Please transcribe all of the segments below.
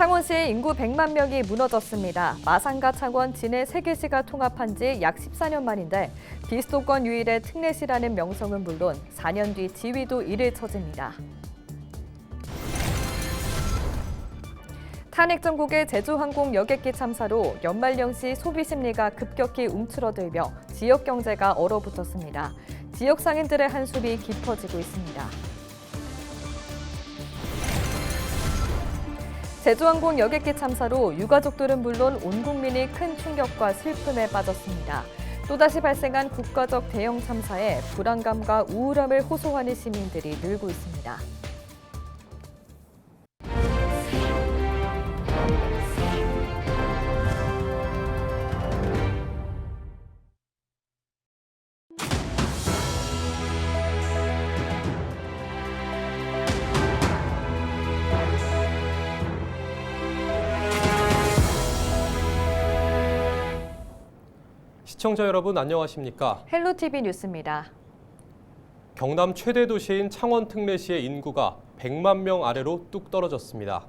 창원시의 인구 100만 명이 무너졌습니다. 마산과 창원, 진해 세 개시가 통합한 지 약 14년 만인데 비수도권 유일의 특례시라는 명성은 물론 4년 뒤 지위도 이를 처집니다. 탄핵 전국의 제주항공 여객기 참사로 연말연시 소비 심리가 급격히 움츠러들며 지역 경제가 얼어붙었습니다. 지역 상인들의 한숨이 깊어지고 있습니다. 제주항공 여객기 참사로 유가족들은 물론 온 국민이 큰 충격과 슬픔에 빠졌습니다. 또다시 발생한 국가적 대형 참사에 불안감과 우울함을 호소하는 시민들이 늘고 있습니다. 시청자 여러분 안녕하십니까? 헬로티비 뉴스입니다. 경남 최대 도시인 창원 특례시의 인구가 100만 명 아래로 뚝 떨어졌습니다.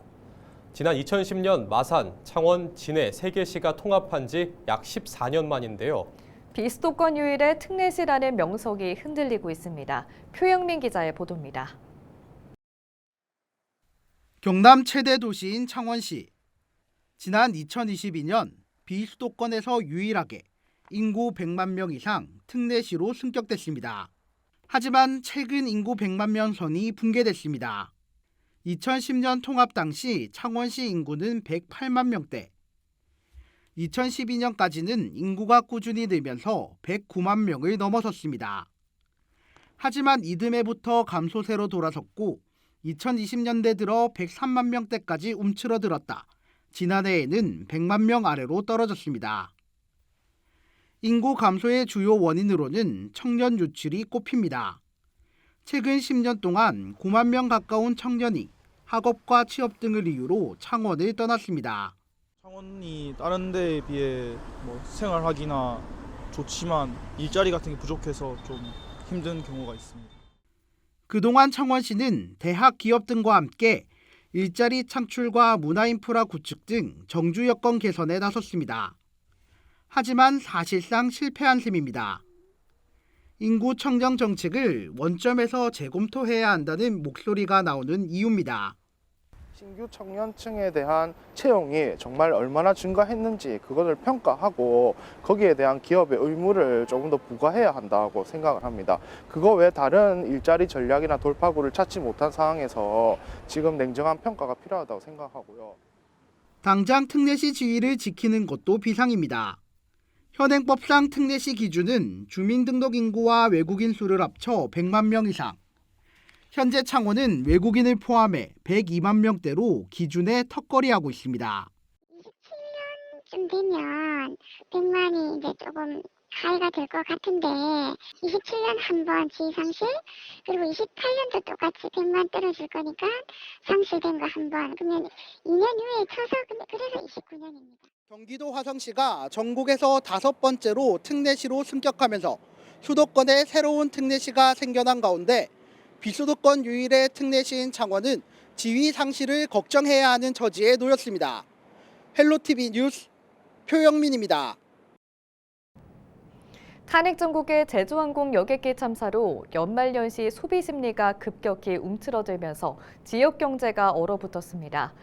지난 2010년 마산, 창원, 진해 세 개 시가 통합한 지 약 14년 만인데요. 비수도권 유일의 특례시라는 명성이 흔들리고 있습니다. 표영민 기자의 보도입니다. 경남 최대 도시인 창원시. 지난 2022년 비수도권에서 유일하게 인구 100만 명 이상 특례시로 승격됐습니다. 하지만 최근 인구 100만 명 선이 붕괴됐습니다. 2010년 통합 당시 창원시 인구는 108만 명대. 2012년까지는 인구가 꾸준히 늘면서 109만 명을 넘어섰습니다. 하지만 이듬해부터 감소세로 돌아섰고 2020년대 들어 103만 명대까지 움츠러들었다. 지난해에는 100만 명 아래로 떨어졌습니다. 인구 감소의 주요 원인으로는 청년 유출이 꼽힙니다. 최근 10년 동안 9만 명 가까운 청년이 학업과 취업 등을 이유로 창원을 떠났습니다. 창원이 다른 데에 비해 뭐 생활하기나 좋지만 일자리 같은 게 부족해서 좀 힘든 경우가 있습니다. 그동안 창원시는 대학 기업 등과 함께 일자리 창출과 문화 인프라 구축 등 정주 여건 개선에 나섰습니다. 하지만 사실상 실패한 셈입니다. 인구 청정 정책을 원점에서 재검토해야 한다는 목소리가 나오는 이유입니다. 신규 청년층에 대한 채용이 정말 얼마나 증가했는지 그것을 평가하고 거기에 대한 기업의 의무를 조금 더 부과해야 한다고 생각을 합니다. 그거 외에 다른 일자리 전략이나 돌파구를 찾지 못한 상황에서 지금 냉정한 평가가 필요하다고 생각하고요. 당장 특례시 지위를 지키는 것도 비상입니다. 현행법상 특례시 기준은 주민등록 인구와 외국인 수를 합쳐 100만 명 이상. 현재 창원은 외국인을 포함해 102만 명대로 기준에 턱걸이하고 있습니다. 27년쯤 되면 100만이 이제 조금 가해가 될 것 같은데 27년 한 번 지상실 그리고 28년도 똑같이 100만 떨어질 거니까 상실된 거 한 번 그러면 2년 후에 쳐서 그래서 29년입니다. 경기도 화성시가 전국에서 다섯 번째로 특례시로 승격하면서 수도권에 새로운 특례시가 생겨난 가운데 비수도권 유일의 특례시인 창원은 지위 상실을 걱정해야 하는 처지에 놓였습니다. 헬로티비 뉴스 표영민입니다. 탄핵 전국의 제주항공 여객기 참사로 연말연시 소비 심리가 급격히 움츠러들면서 지역 경제가 얼어붙었습니다.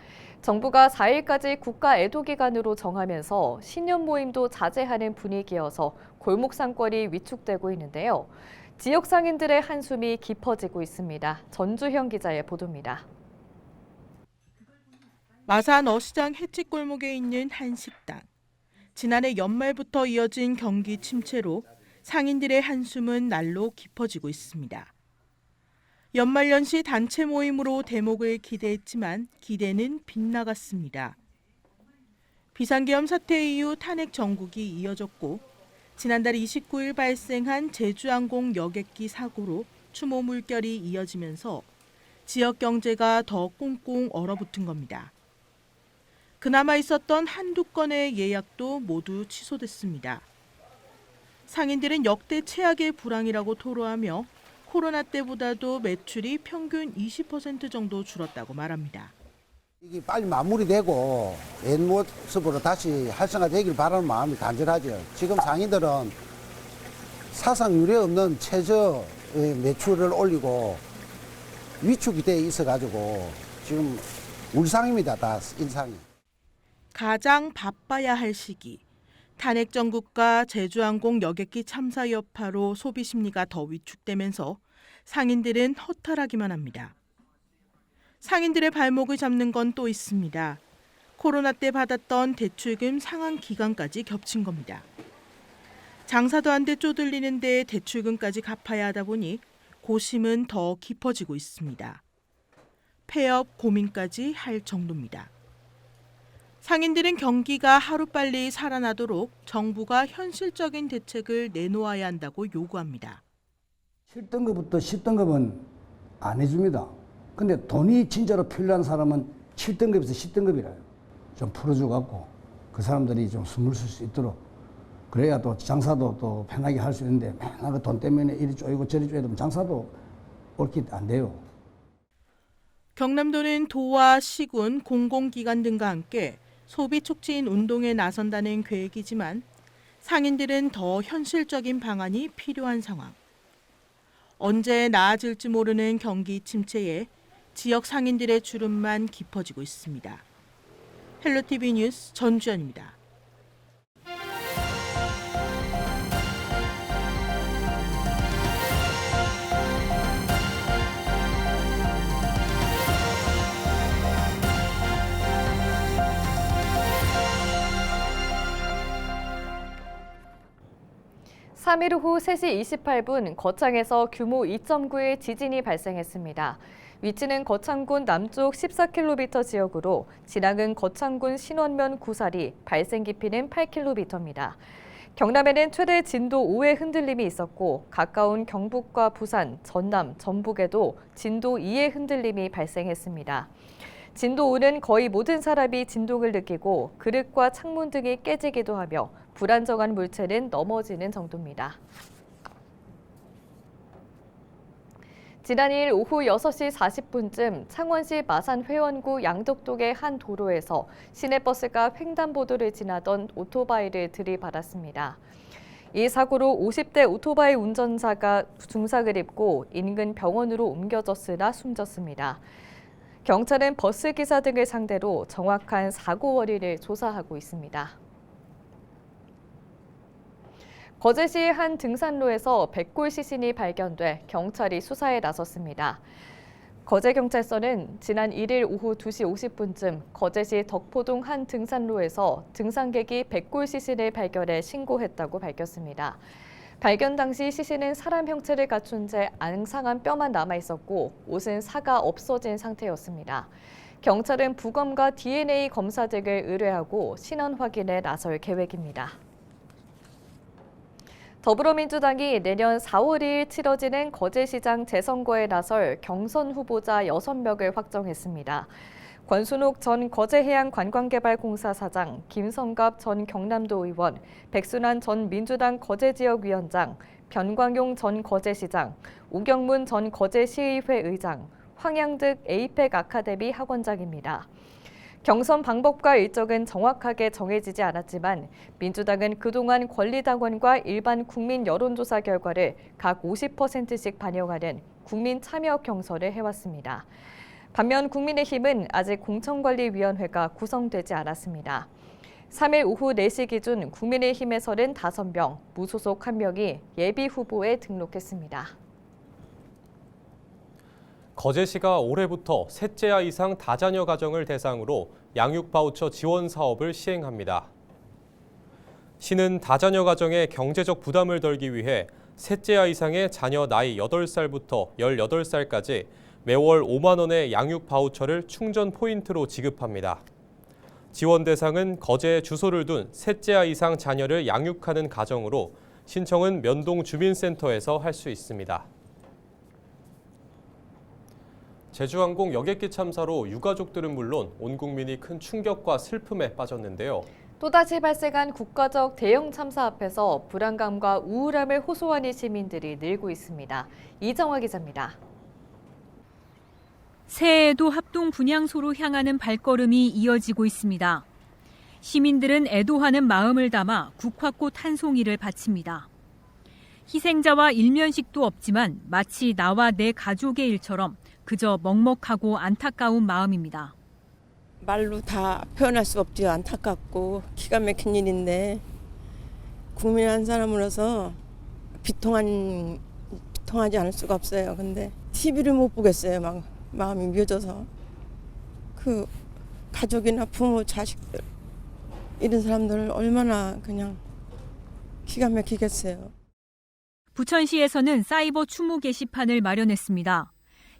정부가 4일까지 국가 애도 기간으로 정하면서 신년 모임도 자제하는 분위기여서 골목 상권이 위축되고 있는데요. 지역 상인들의 한숨이 깊어지고 있습니다. 전주형 기자의 보도입니다. 마산 어시장 횟집골목에 있는 한 식당. 지난해 연말부터 이어진 경기 침체로 상인들의 한숨은 날로 깊어지고 있습니다. 연말연시 단체 모임으로 대목을 기대했지만 기대는 빗나갔습니다. 비상계엄 사태 이후 탄핵 전국이 이어졌고 지난달 29일 발생한 제주항공 여객기 사고로 추모 물결이 이어지면서 지역 경제가 더 꽁꽁 얼어붙은 겁니다. 그나마 있었던 한두 건의 예약도 모두 취소됐습니다. 상인들은 역대 최악의 불황이라고 토로하며 코로나 때보다도 매출이 평균 20% 정도 줄었다고 말합니다. 이게 빨리 마무리되고 옛 모습으로 다시 활성화되길 바라는 마음이 간절하죠. 지금 상인들은 사상 유례 없는 최저의 매출을 올리고 위축이 돼 있어 가지고 지금 울상입니다, 다 인상이. 가장 바빠야 할 시기. 탄핵 정국과 제주항공 여객기 참사 여파로 소비 심리가 더 위축되면서 상인들은 허탈하기만 합니다. 상인들의 발목을 잡는 건 또 있습니다. 코로나 때 받았던 대출금 상환 기간까지 겹친 겁니다. 장사도 안 돼 쪼들리는데 대출금까지 갚아야 하다 보니 고심은 더 깊어지고 있습니다. 폐업 고민까지 할 정도입니다. 상인들은 경기가 하루빨리 살아나도록 정부가 현실적인 대책을 내놓아야 한다고 요구합니다. 7등급부터 10등급은 안 해줍니다. 근데 돈이 진짜로 필요한 사람은 7등급에서 10등급이라요. 좀 풀어줘 갖고 그 사람들이 좀 숨을 쉴 수 있도록 그래야 또 장사도 또 편하게 할 수 있는데 맨날 그 돈 때문에 이리 쪼이고 저리 쪼이면 장사도 옳게 안 돼요. 경남도는 도와 시군, 공공기관 등과 함께 소비 촉진 운동에 나선다는 계획이지만 상인들은 더 현실적인 방안이 필요한 상황. 언제 나아질지 모르는 경기 침체에 지역 상인들의 주름만 깊어지고 있습니다. 헬로티비 뉴스 전주현입니다. 삼일 오후 3시 28분 거창에서 규모 2.9의 지진이 발생했습니다. 위치는 거창군 남쪽 14km 지역으로 진앙은 거창군 신원면 구사리, 발생 깊이는 8km입니다. 경남에는 최대 진도 5의 흔들림이 있었고 가까운 경북과 부산, 전남, 전북에도 진도 2의 흔들림이 발생했습니다. 진도 5는 거의 모든 사람이 진동을 느끼고 그릇과 창문 등이 깨지기도 하며 불안정한 물체는 넘어지는 정도입니다. 지난 2일 오후 6시 40분쯤 창원시 마산 회원구 양덕동의 한 도로에서 시내버스가 횡단보도를 지나던 오토바이를 들이받았습니다. 이 사고로 50대 오토바이 운전자가 중상을 입고 인근 병원으로 옮겨졌으나 숨졌습니다. 경찰은 버스 기사 등을 상대로 정확한 사고 원인을 조사하고 있습니다. 거제시의 한 등산로에서 백골 시신이 발견돼 경찰이 수사에 나섰습니다. 거제경찰서는 지난 1일 오후 2시 50분쯤 거제시 덕포동 한 등산로에서 등산객이 백골 시신을 발견해 신고했다고 밝혔습니다. 발견 당시 시신은 사람 형체를 갖춘 채 앙상한 뼈만 남아 있었고 옷은 사가 없어진 상태였습니다. 경찰은 부검과 DNA 검사 등을 의뢰하고 신원 확인에 나설 계획입니다. 더불어민주당이 내년 4월 2일 치러지는 거제시장 재선거에 나설 경선 후보자 6명을 확정했습니다. 권순옥 전 거제해양관광개발공사 사장, 김성갑 전 경남도 의원, 백순환 전 민주당 거제지역위원장, 변광용 전 거제시장, 오경문 전 거제시의회 의장, 황양득 에이펙 아카데미 학원장입니다. 경선 방법과 일정은 정확하게 정해지지 않았지만 민주당은 그동안 권리당원과 일반 국민 여론조사 결과를 각 50%씩 반영하는 국민 참여 경선을 해왔습니다. 반면 국민의힘은 아직 공천관리위원회가 구성되지 않았습니다. 3일 오후 4시 기준 국민의힘에서는 5명, 무소속 1명이 예비 후보에 등록했습니다. 거제시가 올해부터 셋째 아 이상 다자녀 가정을 대상으로 양육 바우처 지원 사업을 시행합니다. 시는 다자녀 가정의 경제적 부담을 덜기 위해 셋째 아 이상의 자녀 나이 8살부터 18살까지 매월 5만 원의 양육 바우처를 충전 포인트로 지급합니다. 지원 대상은 거제에 주소를 둔 셋째아 이상 자녀를 양육하는 가정으로 신청은 면동 주민센터에서 할 수 있습니다. 제주항공 여객기 참사로 유가족들은 물론 온 국민이 큰 충격과 슬픔에 빠졌는데요. 또다시 발생한 국가적 대형 참사 앞에서 불안감과 우울함을 호소하는 시민들이 늘고 있습니다. 이정화 기자입니다. 새해에도 합동 분향소로 향하는 발걸음이 이어지고 있습니다. 시민들은 애도하는 마음을 담아 국화꽃 한 송이를 바칩니다. 희생자와 일면식도 없지만 마치 나와 내 가족의 일처럼 그저 먹먹하고 안타까운 마음입니다. 말로 다 표현할 수 없지 안타깝고 기가 막힌 일인데 국민 한 사람으로서 비통한 비통하지 않을 수가 없어요. 근데 TV를 못 보겠어요. 막 마음이 미어져서 그 가족이나 부모, 자식들 이런 사람들 얼마나 그냥 기가 막히겠어요. 부천시에서는 사이버 추모 게시판을 마련했습니다.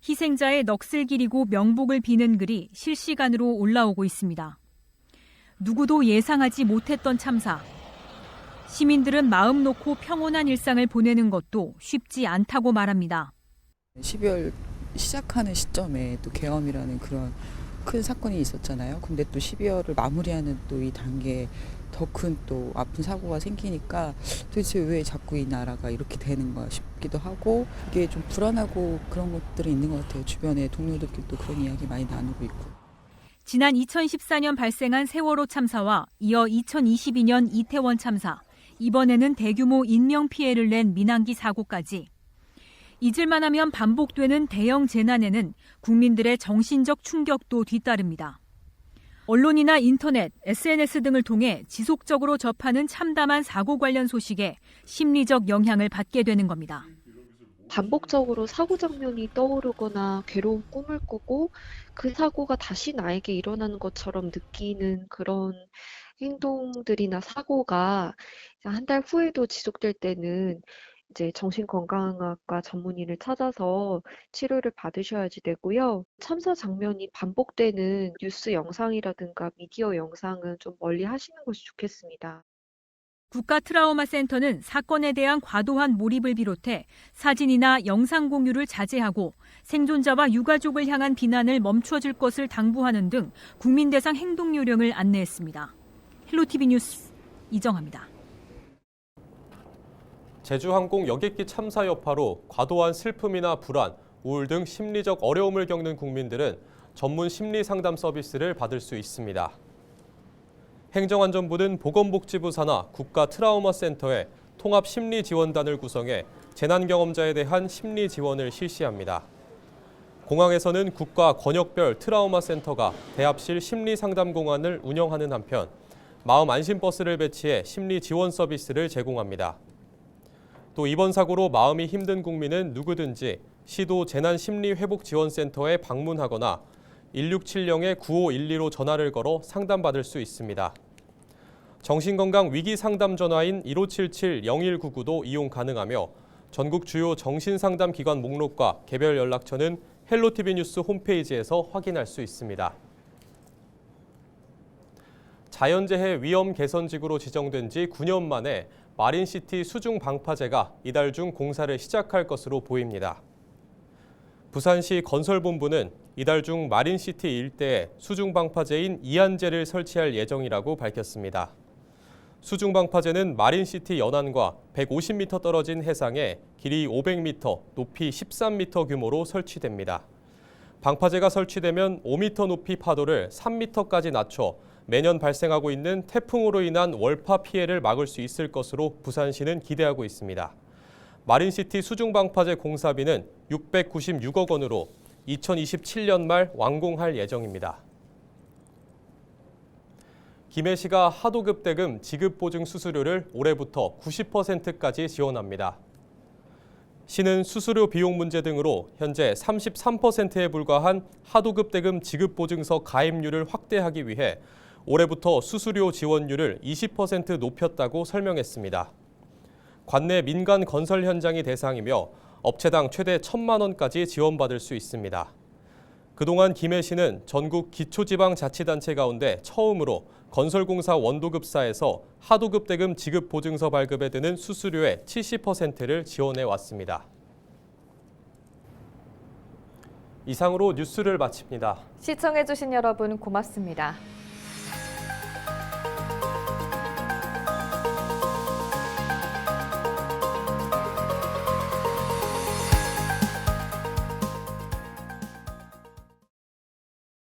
희생자의 넋을 기리고 명복을 비는 글이 실시간으로 올라오고 있습니다. 누구도 예상하지 못했던 참사. 시민들은 마음 놓고 평온한 일상을 보내는 것도 쉽지 않다고 말합니다. 12월 시작하는 시점에 또 계엄이라는 그런 큰 사건이 있었잖아요. 근데 또 12월을 마무리하는 또 이 단계에 더 큰 또 아픈 사고가 생기니까 도대체 왜 자꾸 이 나라가 이렇게 되는가 싶기도 하고 이게 좀 불안하고 그런 것들이 있는 것 같아요. 주변에 동료들끼리도 그런 이야기 많이 나누고 있고. 지난 2014년 발생한 세월호 참사와 이어 2022년 이태원 참사, 이번에는 대규모 인명 피해를 낸 민항기 사고까지 잊을만 하면 반복되는 대형 재난에는 국민들의 정신적 충격도 뒤따릅니다. 언론이나 인터넷, SNS 등을 통해 지속적으로 접하는 참담한 사고 관련 소식에 심리적 영향을 받게 되는 겁니다. 반복적으로 사고 장면이 떠오르거나 괴로운 꿈을 꾸고 그 사고가 다시 나에게 일어나는 것처럼 느끼는 그런 행동들이나 사고가 한 달 후에도 지속될 때는 이제 정신건강학과 전문의를 찾아서 치료를 받으셔야지 되고요. 참사 장면이 반복되는 뉴스 영상이라든가 미디어 영상은 좀 멀리 하시는 것이 좋겠습니다. 국가 트라우마 센터는 사건에 대한 과도한 몰입을 비롯해 사진이나 영상 공유를 자제하고 생존자와 유가족을 향한 비난을 멈춰줄 것을 당부하는 등 국민 대상 행동 요령을 안내했습니다. 헬로티비 뉴스 이정합니다. 제주항공 여객기 참사 여파로 과도한 슬픔이나 불안, 우울 등 심리적 어려움을 겪는 국민들은 전문 심리 상담 서비스를 받을 수 있습니다. 행정안전부는 보건복지부 산하 국가 트라우마 센터에 통합 심리 지원단을 구성해 재난 경험자에 대한 심리 지원을 실시합니다. 공항에서는 국가 권역별 트라우마 센터가 대합실 심리 상담 공간을 운영하는 한편 마음 안심 버스를 배치해 심리 지원 서비스를 제공합니다. 또 이번 사고로 마음이 힘든 국민은 누구든지 시도 재난심리회복지원센터에 방문하거나 1670-9512로 전화를 걸어 상담받을 수 있습니다. 정신건강 위기 상담 전화인 1577-0199도 이용 가능하며 전국 주요 정신상담 기관 목록과 개별 연락처는 헬로티비 뉴스 홈페이지에서 확인할 수 있습니다. 자연재해 위험 개선지구로 지정된 지 9년 만에 마린시티 수중 방파제가 이달 중 공사를 시작할 것으로 보입니다. 부산시 건설본부는 이달 중 마린시티 일대에 수중 방파제인 이안제를 설치할 예정이라고 밝혔습니다. 수중 방파제는 마린시티 연안과 150m 떨어진 해상에 길이 500m, 높이 13m 규모로 설치됩니다. 방파제가 설치되면 5m 높이 파도를 3m까지 낮춰 매년 발생하고 있는 태풍으로 인한 월파 피해를 막을 수 있을 것으로 부산시는 기대하고 있습니다. 마린시티 수중방파제 공사비는 696억 원으로 2027년 말 완공할 예정입니다. 김해시가 하도급 대금 지급 보증 수수료를 올해부터 90%까지 지원합니다. 시는 수수료 비용 문제 등으로 현재 33%에 불과한 하도급 대금 지급 보증서 가입률을 확대하기 위해 올해부터 수수료 지원율을 20% 높였다고 설명했습니다. 관내 민간 건설 현장이 대상이며 업체당 최대 1천만 원까지 지원받을 수 있습니다. 그동안 김해시는 전국 기초지방자치단체 가운데 처음으로 건설공사 원도급사에서 하도급 대금 지급 보증서 발급에 드는 수수료의 70%를 지원해 왔습니다. 이상으로 뉴스를 마칩니다. 시청해주신 여러분 고맙습니다.